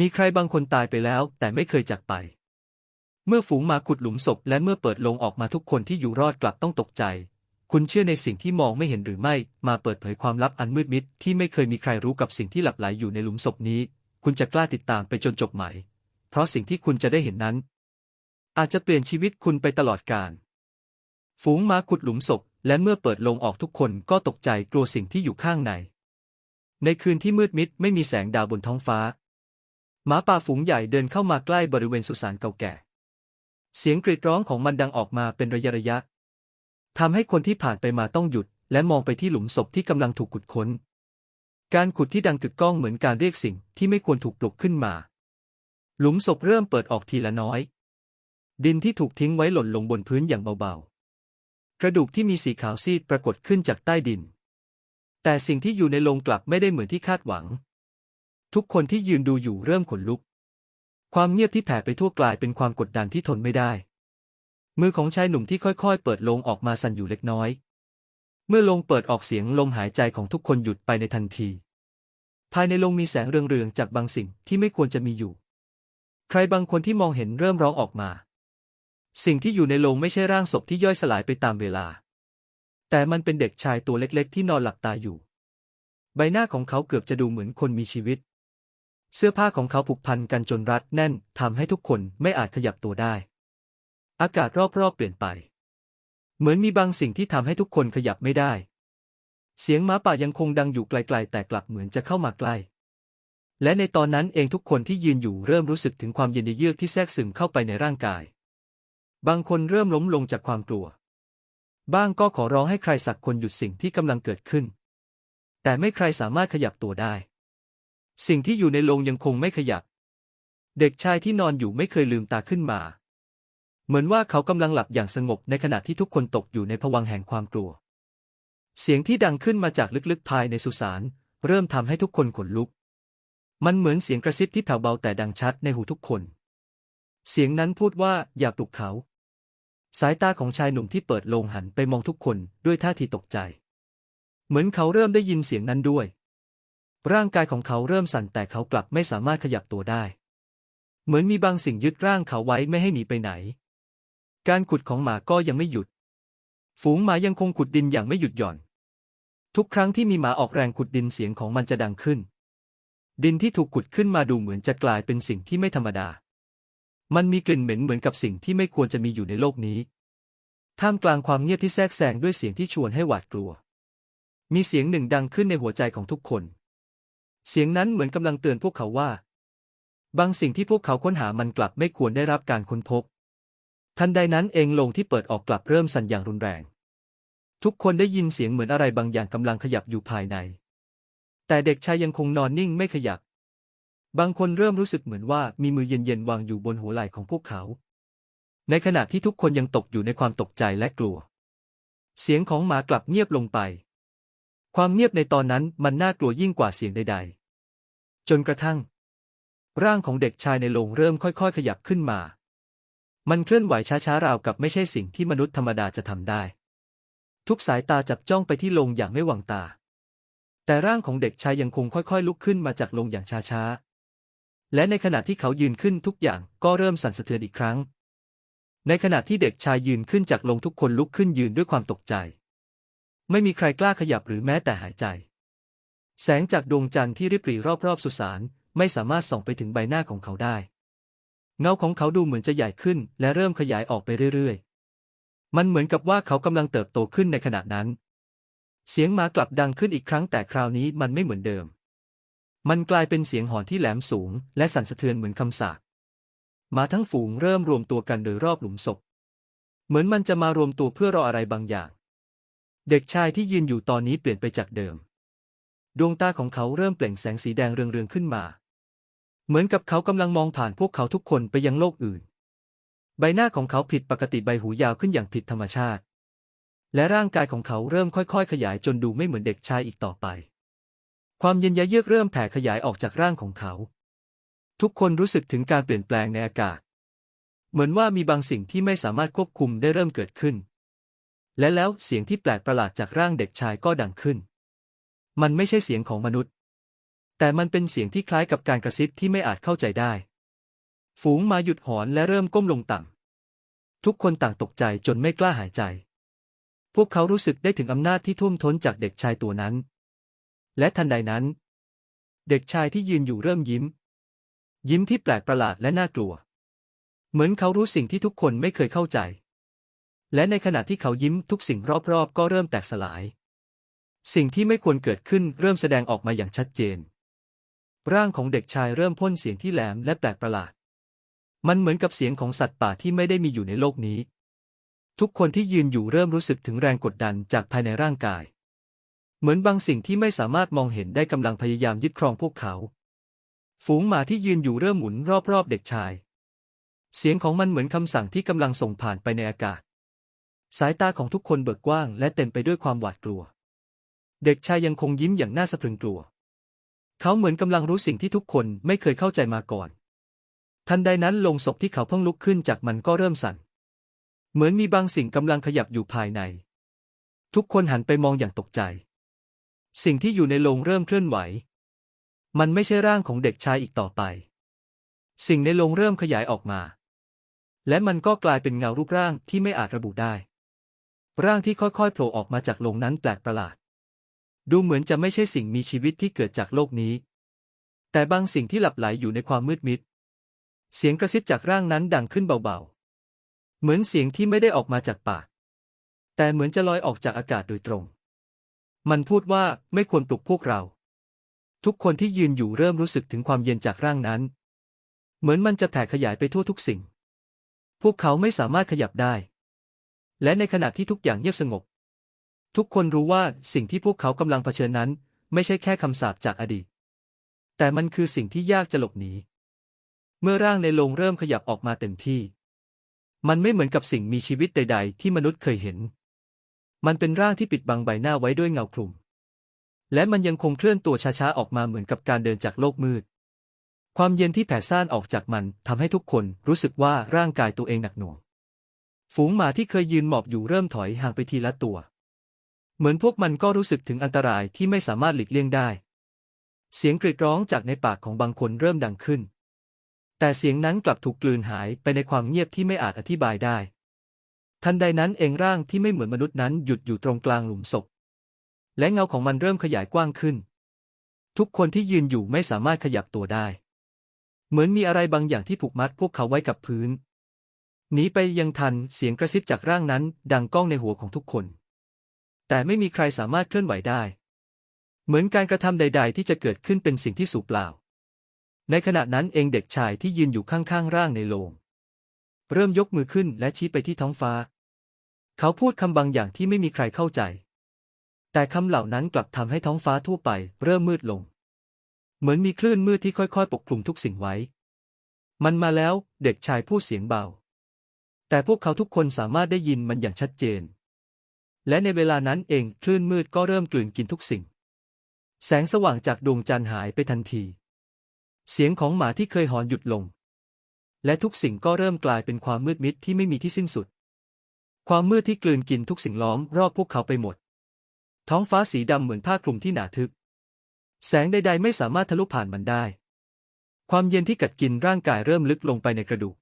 มีใครบางคนตายไปแล้วแต่ไม่เคยจากไป เมื่อฝูงมาขุดหลุมศพและเมื่อเปิดลงออกมาทุกคนที่อยู่รอดกลับต้องตกใจ คุณเชื่อในสิ่งที่มองไม่เห็นหรือไม่ มาเปิดเผยความลับอันมืดมิดที่ไม่เคยมีใครรู้กับสิ่งที่หลับไหลอยู่ในหลุมศพนี้ คุณจะกล้าติดตามไปจนจบไหม เพราะสิ่งที่คุณจะได้เห็นนั้น อาจจะเปลี่ยนชีวิตคุณไปตลอดกาล ฝูงมาขุดหลุมศพและเมื่อเปิดลงออกทุกคนก็ตกใจกลัวสิ่งที่อยู่ข้างใน ในคืนที่มืดมิดไม่มีแสงดาวบนท้องฟ้า หมาป่าฝูงใหญ่เดินเข้ามาใกล้บริเวณสุสานเก่าแก่ เสียงกรีดร้องของมันดังออกมาเป็นระยะระยะทำให้คนที่ผ่านไปมาต้องหยุด และมองไปที่หลุมศพที่กำลังถูกขุดค้น การขุดที่ดังกึกก้องเหมือนการเรียกสิ่งที่ไม่ควรถูกปลุกขึ้นมา หลุมศพเริ่มเปิดออกทีละน้อย ดินที่ถูกทิ้งไว้หล่นลงบนพื้นอย่างเบาๆ กระดูกที่มีสีขาวซีดปรากฏขึ้นจากใต้ดิน แต่สิ่งที่อยู่ในโลงกลับไม่ได้เหมือนที่คาดหวัง ทุกคนที่ยืนดูอยู่เริ่มขนลุก ความเงียบที่แผ่ไปทั่วกลายเป็นความกดดันที่ทนไม่ได้ มือของชายหนุ่มที่ค่อยๆ เปิดลงออกมาสั่นอยู่เล็กน้อย เมื่อลงเปิดออกเสียงลมหายใจของทุกคนหยุดไปในทันที ภายในลงมีแสงเรืองๆจากบางสิ่งที่ไม่ควรจะมีอยู่ ใครบางคนที่มองเห็นเริ่มร้องออกมา สิ่งที่อยู่ในโลงไม่ใช่ร่างศพที่ย่อยสลายไปตามเวลา แต่มันเป็นเด็กชายตัวเล็กๆ ที่นอนหลับตาอยู่ ใบหน้าของเขาเกือบจะดูเหมือนคนมีชีวิต เสื้อผ้าของเขาผูกพันกันจนรัดแน่นทำให้ทุกคนไม่อาจขยับตัวได้ อากาศรอบๆเปลี่ยนไป เหมือนมีบางสิ่งที่ทำให้ทุกคนขยับไม่ได้ เสียงม้าป่ายังคงดังอยู่ไกลๆ แต่กลับเหมือนจะเข้ามาใกล้ และในตอนนั้นเองทุกคนที่ยืนอยู่เริ่มรู้สึกถึงความเย็นเยือกที่แทรกซึมเข้าไปในร่างกาย บางคนเริ่มล้มลงจากความกลัว บ้างก็ขอร้องให้ใครสักคนหยุดสิ่งที่กำลังเกิดขึ้น แต่ไม่ใครสามารถขยับตัวได้ สิ่งที่อยู่ในโรงยังคงไม่ขยับ เด็กชายที่นอนอยู่ไม่เคยลืมตาขึ้นมา เหมือนว่าเขากำลังหลับอย่างสงบในขณะที่ทุกคนตกอยู่ในภวังแห่งความกลัว เสียงที่ดังขึ้นมาจากลึกๆภายในสุสานเริ่มทำให้ทุกคนขนลุก มันเหมือนเสียงกระซิบที่แผ่วเบาแต่ดังชัดในหูทุกคน เสียงนั้นพูดว่าอย่าปลุกเขา สายตาของชายหนุ่มที่เปิดโลงหันไปมองทุกคนด้วยท่าทีตกใจ เหมือนเขาเริ่มได้ยินเสียงนั้นด้วย ร่างกายของเขาเริ่มสั่นแต่เขากลับไม่สามารถขยับตัวได้ เหมือนมีบางสิ่งยึดร่างเขาไว้ไม่ให้หนีไปไหน การขุดของหมาก็ยังไม่หยุด ฝูงหมายังคงขุดดินอย่างไม่หยุดหย่อน ทุกครั้งที่มีหมาออกแรงขุดดินเสียงของมันจะดังขึ้น ดินที่ถูกขุดขึ้นมาดูเหมือนจะกลายเป็นสิ่งที่ไม่ธรรมดา มันมีกลิ่นเหม็นเหมือนกับสิ่งที่ไม่ควรจะมีอยู่ในโลกนี้ ท่ามกลางความเงียบที่แทรกแซงด้วยเสียงที่ชวนให้หวาดกลัว มีเสียงหนึ่งดังขึ้นในหัวใจของทุกคน เสียงนั้นเหมือนกำลังเตือนพวกเขาว่า บางสิ่งที่พวกเขาค้นหามันกลับไม่ควรได้รับการค้นพบ ทันใดนั้นเองลงที่เปิดออกกลับเริ่มสั่นอย่างรุนแรง ทุกคนได้ยินเสียงเหมือนอะไรบางอย่างกำลังขยับอยู่ภายใน แต่เด็กชายยังคงนอนนิ่งไม่ขยับบางคนเริ่มรู้สึกเหมือนว่ามีมือเย็นๆวางอยู่บนหัวไหล่ของพวกเขา ในขณะที่ทุกคนยังตกอยู่ในความตกใจและกลัว เสียงของหมากลับเงียบลงไป ความเงียบในตอนนั้นมันน่ากลัวยิ่งกว่าเสียงใดๆ จนกระทั่ง ร่างของเด็กชายในโรงเริ่มค่อยๆ ขยับขึ้นมา มันเคลื่อนไหวช้าๆราวกับไม่ใช่สิ่งที่มนุษย์ธรรมดาจะทำได้ ทุกสายตาจับจ้องไปที่โรงอย่างไม่หวังตา แต่ร่างของเด็กชายยังคงค่อยๆ ลุกขึ้นมาจากโรงอย่างช้าๆ และในขณะที่เขายืนขึ้นทุกอย่างก็เริ่มสั่นสะเทือนอีกครั้ง ในขณะที่เด็กชายยืนขึ้นจากโรงทุกคนลุกขึ้นยืนด้วยความตกใจ ไม่มีใครกล้าขยับหรือแม้แต่หายใจ แสงจากดวงจันทร์ที่ริบหรี่รอบๆสุสานไม่สามารถส่องไปถึงใบหน้าของเขาได้ เงาของเขาดูเหมือนจะใหญ่ขึ้น และเริ่มขยายออกไปเรื่อยๆ มันเหมือนกับว่าเขากำลังเติบโตขึ้นในขณะนั้น เสียงหมากลับดังขึ้นอีกครั้งแต่คราวนี้มันไม่เหมือนเดิม มันกลายเป็นเสียงหอนที่แหลมสูง และสั่นสะเทือนเหมือนคำสาปหมาทั้งฝูงเริ่มรวมตัวกันโดยรอบหลุมศพ เหมือนมันจะมารวมตัวเพื่อรออะไรบางอย่าง เด็กชายที่ยืนอยู่ตอนนี้เปลี่ยนไปจากเดิม ดวงตาของเขาเริ่มเปล่งแสงสีแดงเรืองๆขึ้นมา เหมือนกับเขากำลังมองผ่านพวกเขาทุกคนไปยังโลกอื่น ใบหน้าของเขาผิดปกติใบหูยาวขึ้นอย่างผิดธรรมชาติ และร่างกายของเขาเริ่มค่อยๆ ขยายจนดูไม่เหมือนเด็กชายอีกต่อไป ความเย็นยะเยือกเริ่มแผ่ขยายออกจากร่างของเขา ทุกคนรู้สึกถึงการเปลี่ยนแปลงในอากาศ เหมือนว่ามีบางสิ่งที่ไม่สามารถควบคุมได้เริ่มเกิดขึ้น และแล้วเสียงที่แปลกประหลาดจากร่างเด็กชายก็ดังขึ้น มันไม่ใช่เสียงของมนุษย์ แต่มันเป็นเสียงที่คล้ายกับการกระซิบที่ไม่อาจเข้าใจได้ ฝูงมาหยุดหอนและเริ่มก้มลงต่ำทุกคนต่างตกใจจนไม่กล้าหายใจ พวกเขารู้สึกได้ถึงอำนาจที่ท่วมท้นจากเด็กชายตัวนั้น และทันใดนั้น เด็กชายที่ยืนอยู่เริ่มยิ้ม ยิ้มที่แปลกประหลาดและน่ากลัว เหมือนเขารู้สิ่งที่ทุกคนไม่เคยเข้าใจ และในขณะที่เขายิ้มทุกสิ่งรอบๆ ก็เริ่มแตกสลาย สิ่งที่ไม่ควรเกิดขึ้นเริ่มแสดงออกมาอย่างชัดเจน ร่างของเด็กชายเริ่มพ่นเสียงที่แหลมและแปลกประหลาด มันเหมือนกับเสียงของสัตว์ป่าที่ไม่ได้มีอยู่ในโลกนี้ ทุกคนที่ยืนอยู่เริ่มรู้สึกถึงแรงกดดันจากภายในร่างกาย เหมือนบางสิ่งที่ไม่สามารถมองเห็นได้กำลังพยายามยึดครองพวกเขา ฝูงหมาที่ยืนอยู่เริ่มหมุนรอบๆเด็กชาย เสียงของมันเหมือนคำสั่งที่กำลังส่งผ่านไปในอากาศ สายตาของทุกคนเบิกกว้างและเต็มไปด้วยความหวาดกลัว เด็กชายยังคงยิ้มอย่างน่าสะพรึงกลัว เขาเหมือนกำลังรู้สิ่งที่ทุกคนไม่เคยเข้าใจมาก่อน ทันใดนั้นลงศพที่เขาเพิ่งลุกขึ้นจากมันก็เริ่มสั่น เหมือนมีบางสิ่งกำลังขยับอยู่ภายใน ทุกคนหันไปมองอย่างตกใจ สิ่งที่อยู่ในโลงเริ่มเคลื่อนไหว มันไม่ใช่ร่างของเด็กชายอีกต่อไป สิ่งในโลงเริ่มขยายออกมา และมันก็กลายเป็นเงารูปร่างที่ไม่อาจระบุได้ ร่างที่ค่อยๆโผล่ออกมาจากโลงนั้นแปลกประหลาด ดูเหมือนจะไม่ใช่สิ่งมีชีวิตที่เกิดจากโลกนี้ แต่บางสิ่งที่หลับไหลอยู่ในความมืดมิด เสียงกระซิบจากร่างนั้นดังขึ้นเบาๆ เหมือนเสียงที่ไม่ได้ออกมาจากปาก แต่เหมือนจะลอยออกจากอากาศโดยตรง มันพูดว่าไม่ควรปลุกพวกเรา ทุกคนที่ยืนอยู่เริ่มรู้สึกถึงความเย็นจากร่างนั้น เหมือนมันจะแผ่ขยายไปทั่วทุกสิ่ง พวกเขาไม่สามารถขยับได้ และในขณะที่ทุกอย่างเงียบสงบ ทุกคนรู้ว่าสิ่งที่พวกเขากำลังเผชิญนั้น ไม่ใช่แค่คำสาปจากอดีต แต่มันคือสิ่งที่ยากจะหลบหนี เมื่อร่างในโลงเริ่มขยับออกมาเต็มที่ มันไม่เหมือนกับสิ่งมีชีวิตใด ๆ ที่มนุษย์เคยเห็น มันเป็นร่างที่ปิดบังใบหน้าไว้ด้วยเงาคลุม และมันยังคงเคลื่อนตัวช้าๆออกมาเหมือนกับการเดินจากโลกมืด ความเย็นที่แผ่ซ่านออกจากมันทำให้ทุกคนรู้สึกว่าร่างกายตัวเองหนักหน่วง ฝูงหมาที่เคยยืนหมอบอยู่เริ่มถอยห่างไปทีละตัว เหมือนพวกมันก็รู้สึกถึงอันตรายที่ไม่สามารถหลีกเลี่ยงได้ เสียงกรีดร้องจากในปากของบางคนเริ่มดังขึ้น แต่เสียงนั้นกลับถูกกลืนหายไปในความเงียบที่ไม่อาจอธิบายได้ ทันใดนั้นเองร่างที่ไม่เหมือนมนุษย์นั้นหยุดอยู่ตรงกลางหลุมศพ และเงาของมันเริ่มขยายกว้างขึ้น ทุกคนที่ยืนอยู่ไม่สามารถขยับตัวได้ เหมือนมีอะไรบางอย่างที่ผูกมัดพวกเขาไว้กับพื้นหนีไปยังทันเสียงกระซิบจากร่างนั้นดังก้องในหัวของทุกคน แต่ไม่มีใครสามารถเคลื่อนไหวได้ เหมือนการกระทำใด ๆ ที่จะเกิดขึ้นเป็นสิ่งที่สูญเปล่า ในขณะนั้นเองเด็กชายที่ยืนอยู่ข้างๆร่างในโลง เริ่มยกมือขึ้นและชี้ไปที่ท้องฟ้า เขาพูดคำบางอย่างที่ไม่มีใครเข้าใจ แต่คำเหล่านั้นกลับทำให้ท้องฟ้าทั่วไปเริ่มมืดลง เหมือนมีคลื่นมืดที่ค่อยๆ ปกคลุมทุกสิ่งไว้ มันมาแล้วเด็กชายพูดเสียงเบาแต่พวกเขาทุกคนสามารถได้ยินมันอย่างชัดเจน และในเวลานั้นเองคลื่นมืดก็เริ่มกลืนกินทุกสิ่ง แสงสว่างจากดวงจันทร์หายไปทันที เสียงของหมาที่เคยหอนหยุดลง และทุกสิ่งก็เริ่มกลายเป็นความมืดมิดที่ไม่มีที่สิ้นสุด ความมืดที่กลืนกินทุกสิ่งล้อมรอบพวกเขาไปหมด ท้องฟ้าสีดำเหมือนผ้าคลุมที่หนาทึบ แสงใดๆไม่สามารถทะลุผ่านมันได้ ความเย็นที่กัดกินร่างกายเริ่มลึกลงไปในกระดูก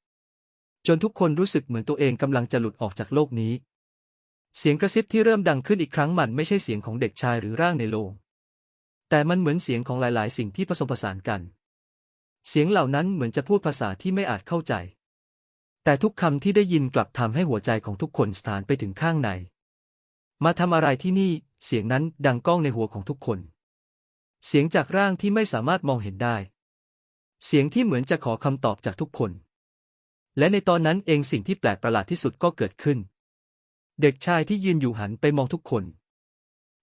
จนทุกคนรู้สึกเหมือนตัวเองกำลังจะหลุดออกจากโลกนี้ เสียงกระซิบที่เริ่มดังขึ้นอีกครั้งมันไม่ใช่เสียงของเด็กชายหรือร่างในโลง แต่มันเหมือนเสียงของหลายๆ สิ่งที่ผสมผสานกัน เสียงเหล่านั้นเหมือนจะพูดภาษาที่ไม่อาจเข้าใจ แต่ทุกคำที่ได้ยินกลับทำให้หัวใจของทุกคนสถานไปถึงข้างใน มาทำอะไรที่นี่ เสียงนั้นดังก้องในหัวของทุกคน เสียงจากร่างที่ไม่สามารถมองเห็นได้ เสียงที่เหมือนจะขอคำตอบจากทุกคน และในตอนนั้นเองสิ่งที่แปลกประหลาดที่สุดก็เกิดขึ้น เด็กชายที่ยืนอยู่หันไปมองทุกคน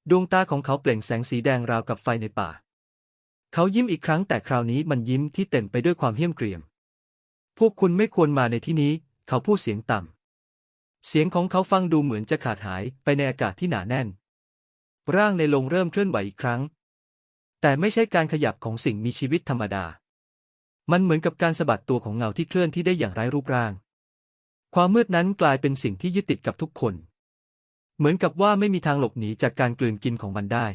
ดวงตาของเขาเปล่งแสงสีแดงราวกับไฟในป่า เขายิ้มอีกครั้งแต่คราวนี้มันยิ้มที่เต็มไปด้วยความเหี้ยมเกรียม พวกคุณไม่ควรมาในที่นี้ เขาพูดเสียงต่ำ เสียงของเขาฟังดูเหมือนจะขาดหายไปในอากาศที่หนาแน่น ร่างในลงเริ่มเคลื่อนไหวอีกครั้ง แต่ไม่ใช่การขยับของสิ่งมีชีวิตธรรมดา มันเหมือนกับการสะบัดตัวของเงาที่เคลื่อนที่ได้อย่างไร้รูปร่าง ความมืดนั้นกลายเป็นสิ่งที่ยึดติดกับทุกคน เหมือนกับว่าไม่มีทางหลบหนีจากการกลืนกินของมันได้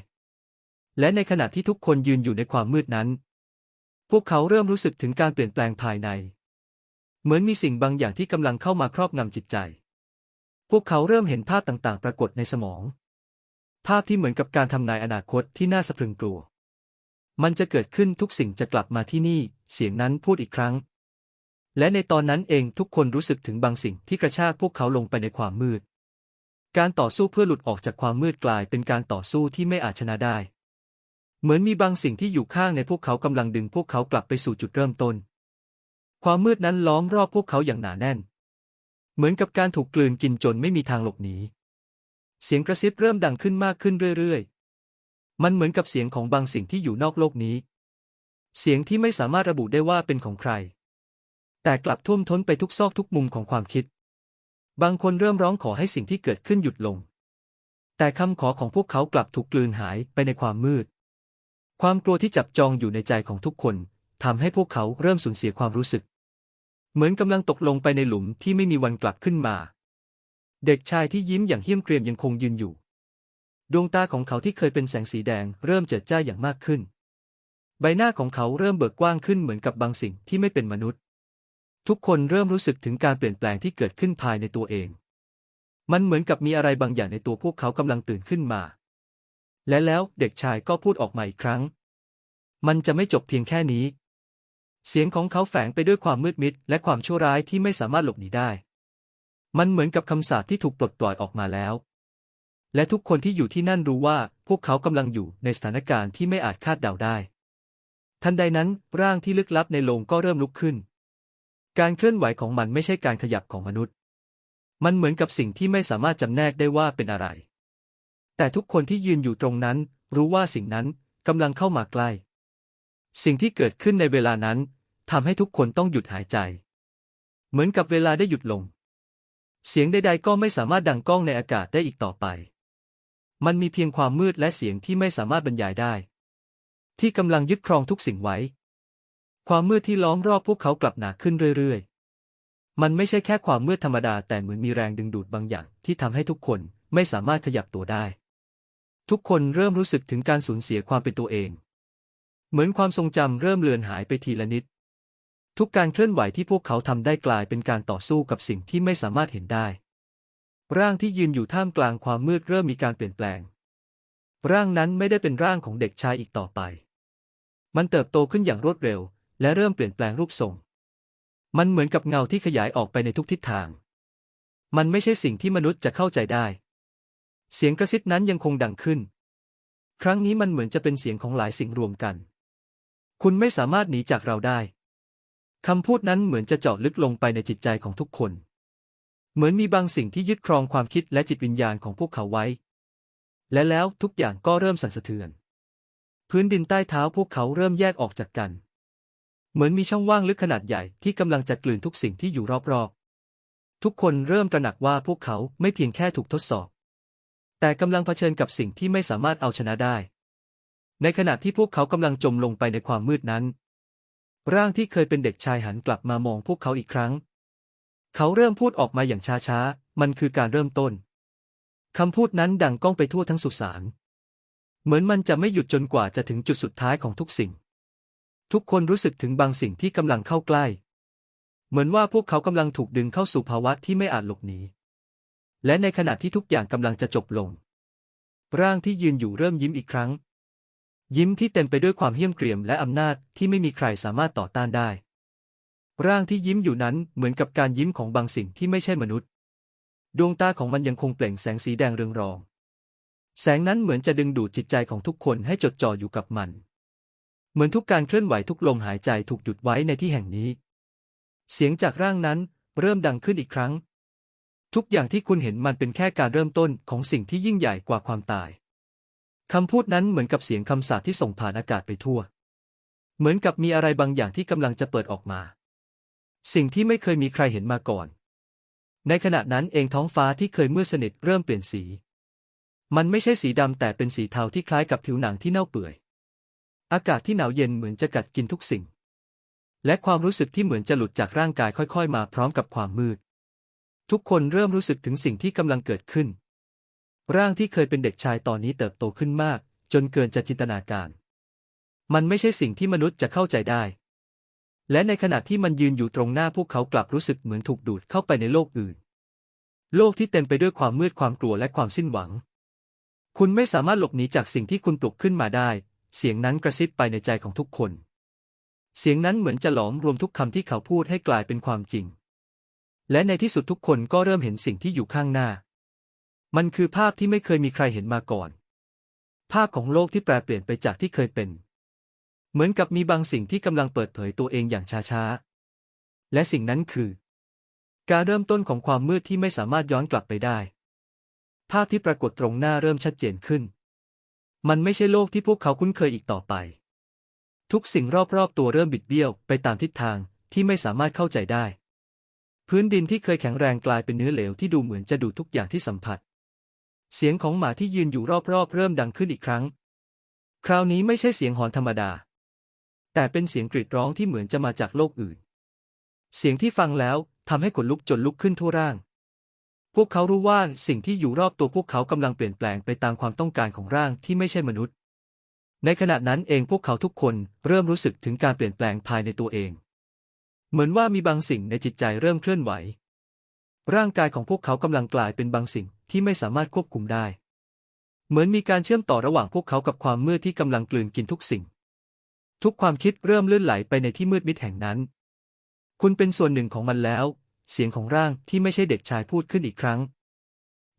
และในขณะที่ทุกคนยืนอยู่ในความมืดนั้น พวกเขาเริ่มรู้สึกถึงการเปลี่ยนแปลงภายใน เหมือนมีสิ่งบางอย่างที่กำลังเข้ามาครอบงำจิตใจ พวกเขาเริ่มเห็นภาพต่างๆ ปรากฏในสมอง ภาพที่เหมือนกับการทำนายอนาคตที่น่าสะพรึงกลัว มันจะเกิดขึ้นทุกสิ่งจะกลับมาที่นี่ เสียงนั้นพูดอีกครั้ง และในตอนนั้นเองทุกคนรู้สึกถึงบางสิ่งที่กระชากพวกเขาลงไปในความมืด การต่อสู้เพื่อหลุดออกจากความมืดกลายเป็นการต่อสู้ที่ไม่อาจชนะได้ เหมือนมีบางสิ่งที่อยู่ข้างในพวกเขากำลังดึงพวกเขากลับไปสู่จุดเริ่มต้น ความมืดนั้นล้อมรอบพวกเขาอย่างหนาแน่น เหมือนกับการถูกกลืนกินจนไม่มีทางหลบหนี เสียงกระซิบเริ่มดังขึ้นมากขึ้นเรื่อยๆ มันเหมือนกับเสียงของบางสิ่งที่อยู่นอกโลกนี้ เสียงที่ไม่สามารถระบุได้ว่าเป็นของใคร แต่กลับท่วมท้นไปทุกซอกทุกมุมของความคิด บางคนเริ่มร้องขอให้สิ่งที่เกิดขึ้นหยุดลง แต่คำขอของพวกเขากลับถูกกลืนหายไปในความมืด ความกลัวที่จับจองอยู่ในใจของทุกคนทำให้พวกเขาเริ่มสูญเสียความรู้สึก เหมือนกำลังตกลงไปในหลุมที่ไม่มีวันกลับขึ้นมา เด็กชายที่ยิ้มอย่างเหี้ยมเกรียมยังคงยืนอยู่ ดวงตาของเขาที่เคยเป็นแสงสีแดงเริ่มเจิดจ้าอย่างมากขึ้น ใบหน้าของเขาเริ่มเบิกกว้างขึ้นเหมือนกับบางสิ่งที่ไม่เป็นมนุษย์ ทุกคนเริ่มรู้สึกถึงการเปลี่ยนแปลงที่เกิดขึ้นภายในตัวเอง มันเหมือนกับมีอะไรบางอย่างในตัวพวกเขากำลังตื่นขึ้นมา และแล้วเด็กชายก็พูดออกมาอีกครั้ง มันจะไม่จบเพียงแค่นี้ เสียงของเขาแฝงไปด้วยความมืดมิด และความชั่วร้ายที่ไม่สามารถหลบหนีได้ มันเหมือนกับคำสาปที่ถูกปลดปล่อยออกมาแล้ว และทุกคนที่อยู่ที่นั่นรู้ว่าพวกเขากำลังอยู่ในสถานการณ์ที่ไม่อาจคาดเดาได้ ทันใดนั้นร่างที่ลึกลับในโลงก็เริ่มลุกขึ้น การเคลื่อนไหวของมันไม่ใช่การขยับของมนุษย์ มันเหมือนกับสิ่งที่ไม่สามารถจำแนกได้ว่าเป็นอะไร แต่ทุกคนที่ยืนอยู่ตรงนั้น รู้ว่าสิ่งนั้นกำลังเข้ามาใกล้ สิ่งที่เกิดขึ้นในเวลานั้นทำให้ทุกคนต้องหยุดหายใจ เหมือนกับเวลาได้หยุดลง เสียงใดๆก็ไม่สามารถดังก้องในอากาศได้อีกต่อไป มันมีเพียงความมืดและเสียงที่ไม่สามารถบรรยายได้ ที่กำลังยึดครองทุกสิ่งไว้ ความมืดที่ล้อมรอบพวกเขากลับหนาขึ้นเรื่อยๆ มันไม่ใช่แค่ความมืดธรรมดาแต่เหมือนมีแรงดึงดูดบางอย่างที่ทำให้ทุกคนไม่สามารถขยับตัวได้ ทุกคนเริ่มรู้สึกถึงการสูญเสียความเป็นตัวเอง เหมือนความทรงจำเริ่มเลือนหายไปทีละนิด ทุกการเคลื่อนไหวที่พวกเขาทำได้กลายเป็นการต่อสู้กับสิ่งที่ไม่สามารถเห็นได้ ร่างที่ยืนอยู่ท่ามกลางความมืดเริ่มมีการเปลี่ยนแปลง ร่างนั้นไม่ได้เป็นร่างของเด็กชายอีกต่อไป มันเติบโตขึ้นอย่างรวดเร็ว และเริ่มเปลี่ยนแปลงรูปทรง มันเหมือนกับเงาที่ขยายออกไปในทุกทิศทาง มันไม่ใช่สิ่งที่มนุษย์จะเข้าใจได้ เสียงกระซิบนั้นยังคงดังขึ้น ครั้งนี้มันเหมือนจะเป็นเสียงของหลายสิ่งรวมกัน คุณไม่สามารถหนีจากเราได้คำพูดนั้นเหมือนจะเจาะลึกลงไปในจิตใจของทุกคน เหมือนมีบางสิ่งที่ยึดครองความคิดและจิตวิญญาณของพวกเขาไว้ และแล้วทุกอย่างก็เริ่มสั่นสะเทือน พื้นดินใต้เท้าพวกเขาเริ่มแยกออกจากกัน เหมือนมีช่องว่างลึกขนาดใหญ่ที่กำลังจะกลืนทุกสิ่งที่อยู่รอบๆ ทุกคนเริ่มตระหนักว่าพวกเขาไม่เพียงแค่ถูกทดสอบ แต่กำลังเผชิญกับสิ่งที่ไม่สามารถเอาชนะได้ ในขณะที่พวกเขากำลังจมลงไปในความมืดนั้น ร่างที่เคยเป็นเด็กชายหันกลับมามองพวกเขาอีกครั้ง เขาเริ่มพูดออกมาอย่างช้าๆ มันคือการเริ่มต้นคำพูดนั้นดังก้องไปทั่วทั้งสุสาน เหมือนมันจะไม่หยุดจนกว่าจะถึงจุดสุดท้ายของทุกสิ่ง ทุกคนรู้สึกถึงบางสิ่งที่กำลังเข้าใกล้ เหมือนว่าพวกเขากำลังถูกดึงเข้าสู่ภาวะที่ไม่อาจหลบหนี และในขณะที่ทุกอย่างกำลังจะจบลง ร่างที่ยืนอยู่เริ่มยิ้มอีกครั้ง ยิ้มที่เต็มไปด้วยความเหี้ยมเกรียมและอำนาจที่ไม่มีใครสามารถต่อต้านได้ ร่างที่ยิ้มอยู่นั้นเหมือนกับการยิ้มของบางสิ่งที่ไม่ใช่มนุษย์ ดวงตาของมันยังคงเปล่งแสงสีแดงเรืองรอง แสงนั้นเหมือนจะดึงดูดจิตใจของทุกคนให้จดจ่ออยู่กับมัน เหมือนทุกการเคลื่อนไหวทุกลมหายใจถูกหยุดไว้ในที่แห่งนี้ เสียงจากร่างนั้นเริ่มดังขึ้นอีกครั้ง ทุกอย่างที่คุณเห็นมันเป็นแค่การเริ่มต้นของสิ่งที่ยิ่งใหญ่กว่าความตายคำพูดนั้นเหมือนกับเสียงคำสาปที่ส่งผ่านอากาศไปทั่ว เหมือนกับมีอะไรบางอย่างที่กำลังจะเปิดออกมา สิ่งที่ไม่เคยมีใครเห็นมาก่อน ในขณะนั้นเองท้องฟ้าที่เคยมืดสนิทเริ่มเปลี่ยนสี มันไม่ใช่สีดำแต่เป็นสีเทาที่คล้ายกับผิวหนังที่เน่าเปื่อย อากาศที่หนาวเย็นเหมือนจะกัดกินทุกสิ่ง และความรู้สึกที่เหมือนจะหลุดจากร่างกายค่อยๆ มาพร้อมกับความมืด ทุกคนเริ่มรู้สึกถึงสิ่งที่กำลังเกิดขึ้น ร่างที่เคยเป็นเด็กชายตอนนี้เติบโตขึ้นมาก จนเกินจะจินตนาการ มันไม่ใช่สิ่งที่มนุษย์จะเข้าใจได้ และในขณะที่มันยืนอยู่ตรงหน้าพวกเขากลับรู้สึกเหมือนถูกดูดเข้าไปในโลกอื่น โลกที่เต็มไปด้วยความมืดความกลัวและความสิ้นหวัง คุณไม่สามารถหลบหนีจากสิ่งที่คุณปลุกขึ้นมาได้ เสียงนั้นกระซิบไปในใจของทุกคน เสียงนั้นเหมือนจะหลอมรวมทุกคำที่เขาพูดให้กลายเป็นความจริง และในที่สุดทุกคนก็เริ่มเห็นสิ่งที่อยู่ข้างหน้า มันคือภาพที่ไม่เคยมีใครเห็นมาก่อน ภาพของโลกที่แปรเปลี่ยนไปจากที่เคยเป็น เหมือนกับมีบางสิ่งที่กำลังเปิดเผยตัวเองอย่างช้าๆ และสิ่งนั้นคือ การเริ่มต้นของความมืดที่ไม่สามารถย้อนกลับไปได้ ภาพที่ปรากฏตรงหน้าเริ่มชัดเจนขึ้น มันไม่ใช่โลกที่พวกเขาคุ้นเคยอีกต่อไป ทุกสิ่งรอบๆตัวเริ่มบิดเบี้ยวไปตามทิศทางที่ไม่สามารถเข้าใจได้ พื้นดินที่เคยแข็งแรงกลายเป็นเนื้อเหลวที่ดูเหมือนจะดูดทุกอย่างที่สัมผัส เสียงของหมาที่ยืนอยู่รอบๆ เริ่มดังขึ้นอีกครั้ง คราวนี้ไม่ใช่เสียงหอนธรรมดา แต่เป็นเสียงกรีดร้องที่เหมือนจะมาจากโลกอื่น เสียงที่ฟังแล้วทำให้ขนลุกจนลุกขึ้นทั่วร่าง พวกเขารู้ว่าสิ่งที่อยู่รอบตัวพวกเขากำลังเปลี่ยนแปลงไปตามความต้องการของร่างที่ไม่ใช่มนุษย์ ในขณะนั้นเองพวกเขาทุกคนเริ่มรู้สึกถึงการเปลี่ยนแปลงภายในตัวเอง เหมือนว่ามีบางสิ่งในจิตใจเริ่มเคลื่อนไหว ร่างกายของพวกเขากำลังกลายเป็นบางสิ่งที่ไม่สามารถควบคุมได้ เหมือนมีการเชื่อมต่อระหว่างพวกเขากับความมืดที่กำลังกลืนกินทุกสิ่ง ทุกความคิดเริ่มเลื่อนไหลไปในที่มืดมิดแห่งนั้น คุณเป็นส่วนหนึ่งของมันแล้ว เสียงของร่างที่ไม่ใช่เด็กชายพูดขึ้นอีกครั้ง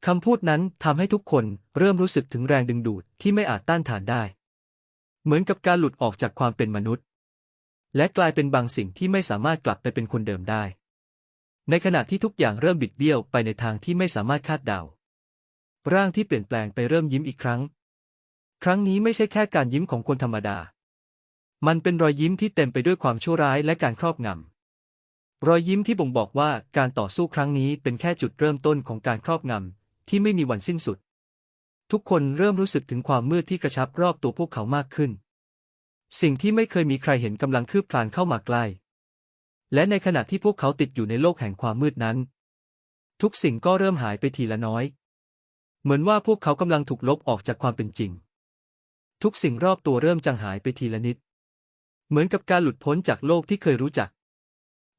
คำพูดนั้นทำให้ทุกคนเริ่มรู้สึกถึงแรงดึงดูดที่ไม่อาจต้านทานได้ เหมือนกับการหลุดออกจากความเป็นมนุษย์ และกลายเป็นบางสิ่งที่ไม่สามารถกลับไปเป็นคนเดิมได้ ในขณะที่ทุกอย่างเริ่มบิดเบี้ยวไปในทางที่ไม่สามารถคาดเดา ร่างที่เปลี่ยนแปลงไปเริ่มยิ้มอีกครั้ง ครั้งนี้ไม่ใช่แค่การยิ้มของคนธรรมดา มันเป็นรอยยิ้มที่เต็มไปด้วยความชั่วร้ายและการครอบงำ รอยยิ้มที่บ่งบอกว่าการต่อสู้ครั้งนี้เป็นแค่จุดเริ่มต้นของการครอบงำที่ไม่มีวันสิ้นสุด ทุกคนเริ่มรู้สึกถึงความมืดที่กระชับรอบตัวพวกเขามากขึ้น สิ่งที่ไม่เคยมีใครเห็นกำลังคืบคลานเข้ามาใกล้ และในขณะที่พวกเขาติดอยู่ในโลกแห่งความมืดนั้น ทุกสิ่งก็เริ่มหายไปทีละน้อย เหมือนว่าพวกเขากำลังถูกลบออกจากความเป็นจริง ทุกสิ่งรอบตัวเริ่มจางหายไปทีละนิด เหมือนกับการหลุดพ้นจากโลกที่เคยรู้จัก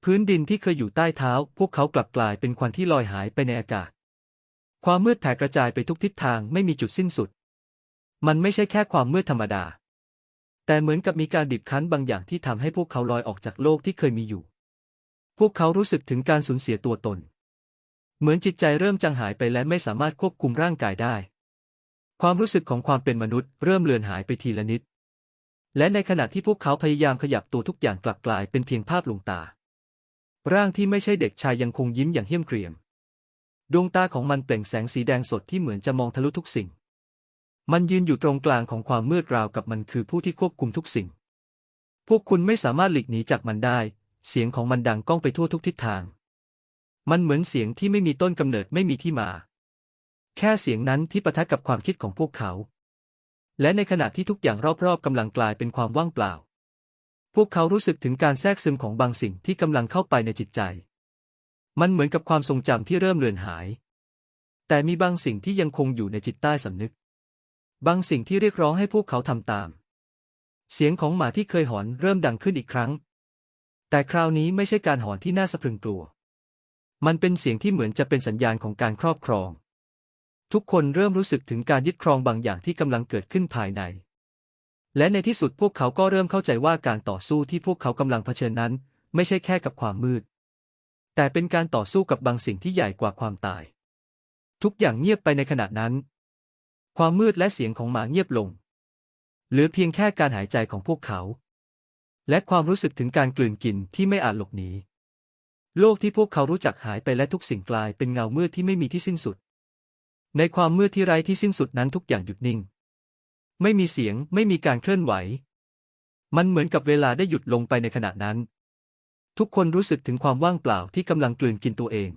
พื้นดินที่เคยอยู่ใต้เท้า พวกเขากลับกลายเป็นควันที่ลอยหายไปในอากาศ ความมืดแผ่กระจายไปทุกทิศทางไม่มีจุดสิ้นสุด มันไม่ใช่แค่ความมืดธรรมดา แต่เหมือนกับมีการบีบคั้นบางอย่างที่ทำให้พวกเขาลอยออกจากโลกที่เคยมีอยู่ พวกเขารู้สึกถึงการสูญเสียตัวตน เหมือนจิตใจเริ่มจางหายไปและไม่สามารถควบคุมร่างกายได้ ความรู้สึกของความเป็นมนุษย์เริ่มเลือนหายไปทีละนิด และในขณะที่พวกเขาพยายามขยับตัวทุกอย่างกลับกลายเป็นเพียงภาพลวงตา ร่างที่ไม่ใช่เด็กชายยังคงยิ้มอย่างเหี้ยมเกรียม ดวงตาของมันเปล่งแสงสีแดงสดที่เหมือนจะมองทะลุทุกสิ่ง มันยืนอยู่ตรงกลางของความมืดราวกับมันคือผู้ที่ควบคุมทุกสิ่ง พวกคุณไม่สามารถหลีกหนีจากมันได้ เสียงของมันดังก้องไปทั่วทุกทิศทาง มันเหมือนเสียงที่ไม่มีต้นกำเนิดไม่มีที่มา แค่เสียงนั้นที่ปะทะกับความคิดของพวกเขา และในขณะที่ทุกอย่างรอบๆกำลังกลายเป็นความว่างเปล่า พวกเขารู้สึกถึงการแทรกซึมของบางสิ่งที่กำลังเข้าไปในจิตใจ มันเหมือนกับความทรงจำที่เริ่มเลือนหาย แต่มีบางสิ่งที่ยังคงอยู่ในจิตใต้สำนึก บางสิ่งที่เรียกร้องให้พวกเขาทำตาม เสียงของหมาที่เคยหอนเริ่มดังขึ้นอีกครั้ง แต่คราวนี้ไม่ใช่การหอนที่น่าสะพรึงกลัว มันเป็นเสียงที่เหมือนจะเป็นสัญญาณของการครอบครอง ทุกคนเริ่มรู้สึกถึงการยึดครองบางอย่างที่กำลังเกิดขึ้นภายใน และในที่สุดพวกเขาก็เริ่มเข้าใจว่าการต่อสู้ที่พวกเขากำลังเผชิญนั้น ไม่ใช่แค่กับความมืด แต่เป็นการต่อสู้กับบางสิ่งที่ใหญ่กว่าความตาย ทุกอย่างเงียบไปในขณะนั้น ความมืดและเสียงของหมาเงียบลง เหลือเพียงแค่การหายใจของพวกเขา และความรู้สึกถึงการกลืนกินที่ไม่อาจหลบหนีโลกที่พวกเขารู้จักหายไปและทุกสิ่งกลายเป็นเงามืดที่ไม่มีที่สิ้นสุด ในความมืดที่ไร้ที่สิ้นสุดนั้นทุกอย่างหยุดนิ่ง ไม่มีเสียง ไม่มีการเคลื่อนไหว มันเหมือนกับเวลาได้หยุดลงไปในขณะนั้น ทุกคนรู้สึกถึงความว่างเปล่าที่กำลังกลืนกินตัวเอง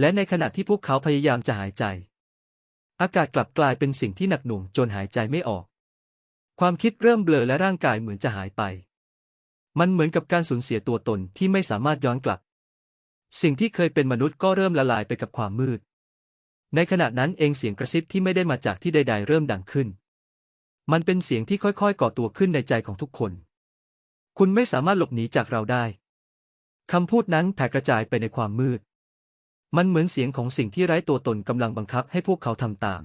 และในขณะที่พวกเขาพยายามจะหายใจ อากาศกลับกลายเป็นสิ่งที่หนักหน่วงจนหายใจไม่ออก ความคิดเริ่มเบลอและร่างกายเหมือนจะหายไป มันเหมือนกับการสูญเสียตัวตนที่ไม่สามารถย้อนกลับ สิ่งที่เคยเป็นมนุษย์ก็เริ่มละลายไปกับความมืดในขณะนั้นเองเสียงกระซิบที่ไม่ได้มาจากที่ใด ๆ เริ่มดังขึ้น มันเป็นเสียงที่ค่อยๆ ก่อตัวขึ้นในใจของทุกคน คุณไม่สามารถหลบหนีจากเราได้ คำพูดนั้นแผ่กระจายไปในความมืด มันเหมือนเสียงของสิ่งที่ไร้ตัวตนกำลังบังคับให้พวกเขาทำตาม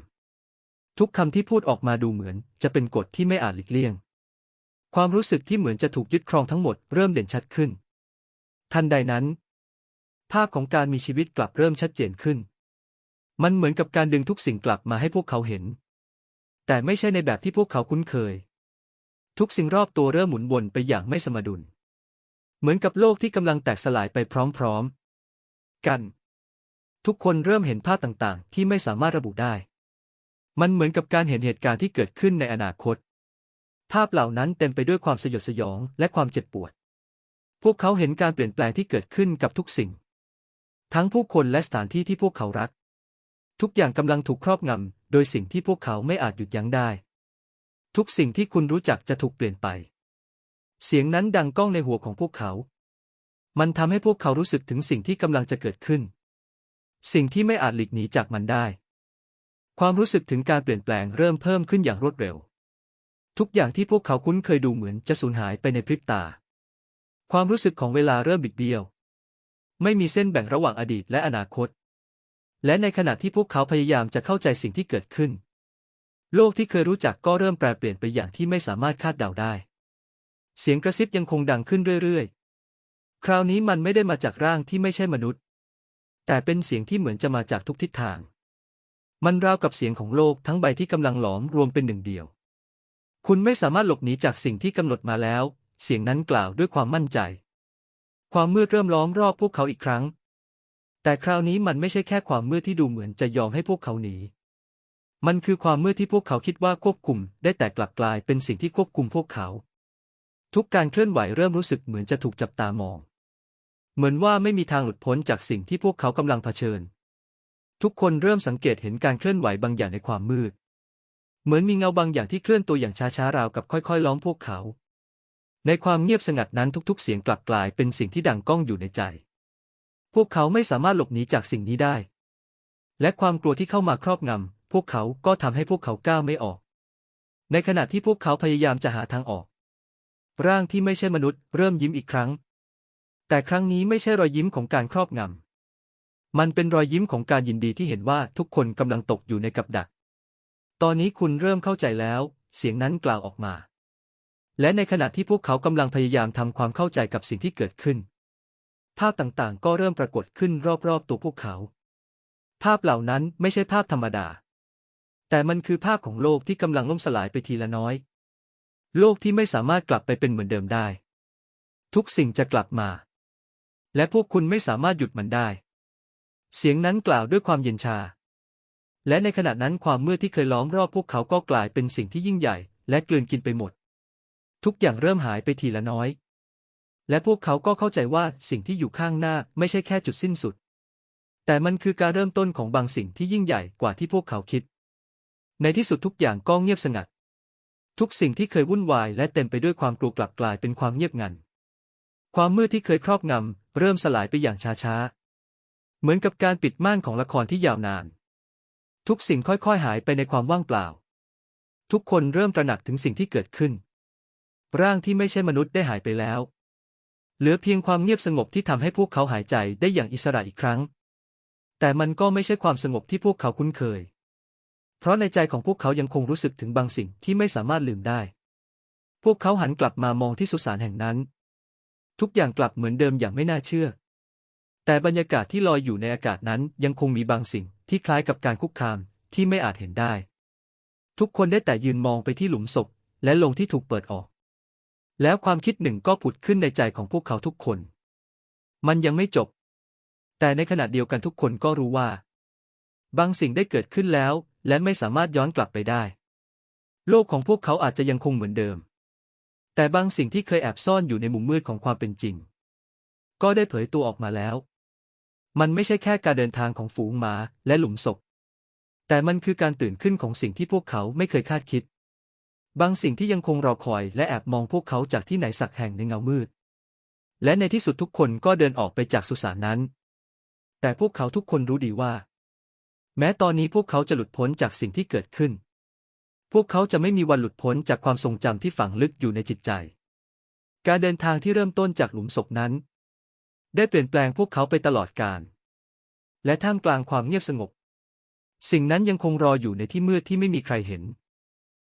ทุกคำที่พูดออกมาดูเหมือน จะเป็นกฎที่ไม่อาจหลีกเลี่ยง ความรู้สึกที่เหมือนจะถูกยึดครองทั้งหมดเริ่มเด่นชัดขึ้น ทันใดนั้น ภาพของการมีชีวิตกลับเริ่มชัดเจนขึ้น มันเหมือนกับการดึงทุกสิ่งกลับมาให้พวกเขาเห็น แต่ไม่ใช่ในแบบที่พวกเขาคุ้นเคย ทุกสิ่งรอบตัวเริ่มหมุนวนไปอย่างไม่สมดุล เหมือนกับโลกที่กำลังแตกสลายไปพร้อมๆ กัน ทุกคนเริ่มเห็นภาพต่างๆ ที่ไม่สามารถระบุได้ มันเหมือนกับการเห็นเหตุการณ์ที่เกิดขึ้นในอนาคต ภาพเหล่านั้นเต็มไปด้วยความสยดสยองและความเจ็บปวด พวกเขาเห็นการเปลี่ยนแปลงที่เกิดขึ้นกับทุกสิ่ง ทั้งผู้คนและสถานที่ที่พวกเขารัก ทุกอย่างกำลังถูกครอบงำ โดยสิ่งที่พวกเขาไม่อาจหยุดยั้งได้ ทุกสิ่งที่คุณรู้จักจะถูกเปลี่ยนไป เสียงนั้นดังก้องในหัวของพวกเขา มันทำให้พวกเขารู้สึกถึงสิ่งที่กำลังจะเกิดขึ้น สิ่งที่ไม่อาจหลีกหนีจากมันได้ ความรู้สึกถึงการเปลี่ยนแปลงเริ่มเพิ่มขึ้นอย่างรวดเร็ว ทุกอย่างที่พวกเขาคุ้นเคยดูเหมือนจะสูญหายไปในพริบตา ความรู้สึกของเวลาเริ่มบิดเบี้ยว ไม่มีเส้นแบ่งระหว่างอดีตและอนาคต และในขณะที่พวกเขาพยายามจะเข้าใจสิ่งที่เกิดขึ้น โลกที่เคยรู้จักก็เริ่มแปรเปลี่ยนไปอย่างที่ไม่สามารถคาดเดาได้ เสียงกระซิบยังคงดังขึ้นเรื่อยๆ คราวนี้มันไม่ได้มาจากร่างที่ไม่ใช่มนุษย์ แต่เป็นเสียงที่เหมือนจะมาจากทุกทิศทาง มันราวกับเสียงของโลกทั้งใบที่กำลังหลอมรวมเป็นหนึ่งเดียว คุณไม่สามารถหลบหนีจากสิ่งที่กำหนดมาแล้ว เสียงนั้นกล่าวด้วยความมั่นใจ ความมืดเริ่มล้อมรอบพวกเขาอีกครั้ง แต่คราวนี้มันไม่ใช่แค่ความมืดที่ดูเหมือนจะยอมให้พวกเขาหนี มันคือความมืดที่พวกเขาคิดว่าควบคุม ได้แต่กลับกลายเป็นสิ่งที่ควบคุมพวกเขา ทุกการเคลื่อนไหวเริ่มรู้สึกเหมือนจะถูกจับตามอง เหมือนว่าไม่มีทางหลุดพ้นจากสิ่งที่พวกเขากำลังเผชิญ ทุกคนเริ่มสังเกตเห็นการเคลื่อนไหวบางอย่างในความมืด เหมือนมีเงาบางอย่างที่เคลื่อนตัวอย่างช้าๆราวกับค่อยๆ ล้อมพวกเขา ในความเงียบสงัดนั้นทุกๆ เสียงกลับกลายเป็นสิ่งที่ดังก้องอยู่ในใจ พวกเขาไม่สามารถหลบหนีจากสิ่งนี้ได้ และความกลัวที่เข้ามาครอบงำ พวกเขาก็ทำให้พวกเขาก้าวไม่ออก ในขณะที่พวกเขาพยายามจะหาทางออก ร่างที่ไม่ใช่มนุษย์เริ่มยิ้มอีกครั้ง แต่ครั้งนี้ไม่ใช่รอยยิ้มของการครอบงำ มันเป็นรอยยิ้มของการยินดีที่เห็นว่าทุกคนกำลังตกอยู่ในกับดัก ตอนนี้คุณเริ่มเข้าใจแล้ว เสียงนั้นกล่าวออกมา และในขณะที่พวกเขากำลังพยายามทำความเข้าใจกับสิ่งที่เกิดขึ้น ภาพต่างๆ ก็เริ่มปรากฏขึ้นรอบๆ ตัวพวกเขา ภาพเหล่านั้นไม่ใช่ภาพธรรมดา แต่มันคือภาพของโลกที่กำลังล่มสลายไปทีละน้อย โลกที่ไม่สามารถกลับไปเป็นเหมือนเดิมได้ ทุกสิ่งจะกลับมา และพวกคุณไม่สามารถหยุดมันได้ เสียงนั้นกล่าวด้วยความเย็นชา และในขณะนั้นความมืดที่เคยล้อมรอบพวกเขาก็กลายเป็นสิ่งที่ยิ่งใหญ่ และกลืนกินไปหมด ทุกอย่างเริ่มหายไปทีละน้อย และพวกเขาก็เข้าใจว่าสิ่งที่อยู่ข้างหน้าไม่ใช่แค่จุดสิ้นสุด แต่มันคือการเริ่มต้นของบางสิ่งที่ยิ่งใหญ่กว่าที่พวกเขาคิด ในที่สุดทุกอย่างก็เงียบสงัด ทุกสิ่งที่เคยวุ่นวายและเต็มไปด้วยความกลัวกลับกลายเป็นความเงียบงัน ความมืดที่เคยครอบงำเริ่มสลายไปอย่างช้าๆ เหมือนกับการปิดม่านของละครที่ยาวนาน ทุกสิ่งค่อยๆหายไปในความว่างเปล่า ทุกคนเริ่มตระหนักถึงสิ่งที่เกิดขึ้น ร่างที่ไม่ใช่มนุษย์ได้หายไปแล้ว เหลือเพียงความเงียบสงบที่ทำให้พวกเขาหายใจได้อย่างอิสระอีกครั้ง แต่มันก็ไม่ใช่ความสงบที่พวกเขาคุ้นเคย เพราะในใจของพวกเขายังคงรู้สึกถึงบางสิ่งที่ไม่สามารถลืมได้ พวกเขาหันกลับมามองที่สุสานแห่งนั้น ทุกอย่างกลับเหมือนเดิมอย่างไม่น่าเชื่อ แต่บรรยากาศที่ลอยอยู่ในอากาศนั้นยังคงมีบางสิ่งที่คล้ายกับการคุกคามที่ไม่อาจเห็นได้ ทุกคนได้แต่ยืนมองไปที่หลุมศพและโลงที่ถูกเปิดออก แล้วความคิดหนึ่งก็ผุดขึ้นในใจของพวกเขาทุกคน มันยังไม่จบ แต่ในขณะเดียวกันทุกคนก็รู้ว่า บางสิ่งได้เกิดขึ้นแล้ว และไม่สามารถย้อนกลับไปได้ โลกของพวกเขาอาจจะยังคงเหมือนเดิม แต่บางสิ่งที่เคยแอบซ่อนอยู่ในมุมมืดของความเป็นจริง ก็ได้เผยตัวออกมาแล้ว มันไม่ใช่แค่การเดินทางของฝูงหมาและหลุมศพ แต่มันคือการตื่นขึ้นของสิ่งที่พวกเขาไม่เคยคาดคิด บางสิ่งที่ยังคงรอคอยและแอบมองพวกเขาจากที่ไหนสักแห่งในเงามืด และในที่สุดทุกคนก็เดินออกไปจากสุสานนั้น แต่พวกเขาทุกคนรู้ดีว่า แม้ตอนนี้พวกเขาจะหลุดพ้นจากสิ่งที่เกิดขึ้น พวกเขาจะไม่มีวันหลุดพ้นจากความทรงจำที่ฝังลึกอยู่ในจิตใจ การเดินทางที่เริ่มต้นจากหลุมศพนั้น ได้เปลี่ยนแปลงพวกเขาไปตลอดกาลและท่ามกลางความเงียบสงบ สิ่งนั้นยังคงรออยู่ในที่มืดที่ไม่มีใครเห็น